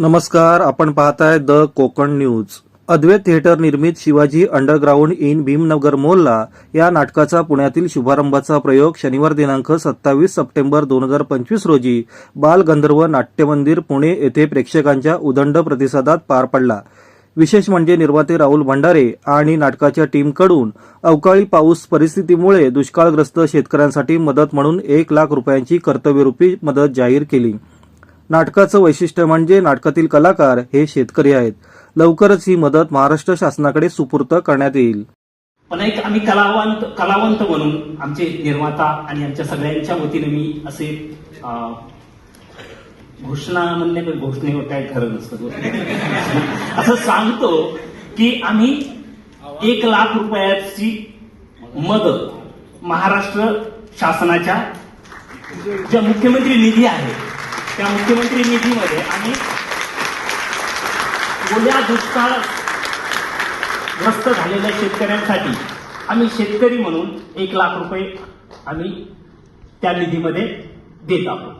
नमस्कार आपण पाहताय the Kokan news. Advait theatre निर्मित शिवाजी अंडरग्राऊंड इन भीमनगर मोल्ला या नाटकाचा पुण्यातील शुभारंभाचा प्रयोग शनिवार दिनांक सत्तावीस सप्टेंबर दोन हजार पंचवीस रोजी बालगंधर्व नाट्यमंदिर पुणे येथे प्रेक्षकांच्या उदंड प्रतिसादात पार पडला. विशेष म्हणजे निर्माते राहुल भंडारे आणि नाटकाच्या टीमकडून अवकाळी पाऊस परिस्थितीमुळे दुष्काळग्रस्त शेतकऱ्यांसाठी मदत म्हणून एक लाख रुपयांची कर्तव्यरूपी मदत जाहीर केली. नाटकाचं वैशिष्ट्य म्हणजे नाटकातील कलाकार हे शेतकरी आहेत. लवकरच ही मदत महाराष्ट्र शासनाकडे सुपूर्त करण्यात येईल. पण एक आम्ही कलावंत कलावंत म्हणून आमचे निर्माता आणि आमच्या सगळ्यांच्या वतीने मी असे घोषणा म्हणणे पण घोषणेवर काय खरं नसतं. असं सांगतो की आम्ही एक लाख रुपयाची मदत महाराष्ट्र शासनाच्या ज्या मुख्यमंत्री निधी आहे त्या मुख्यमंत्री निधीमध्ये आम्ही ओल्या दुष्काळ ग्रस्त झालेल्या शेतकऱ्यांसाठी आम्ही शेतकरी म्हणून एक लाख रुपये आम्ही त्या निधीमध्ये देत आहोत.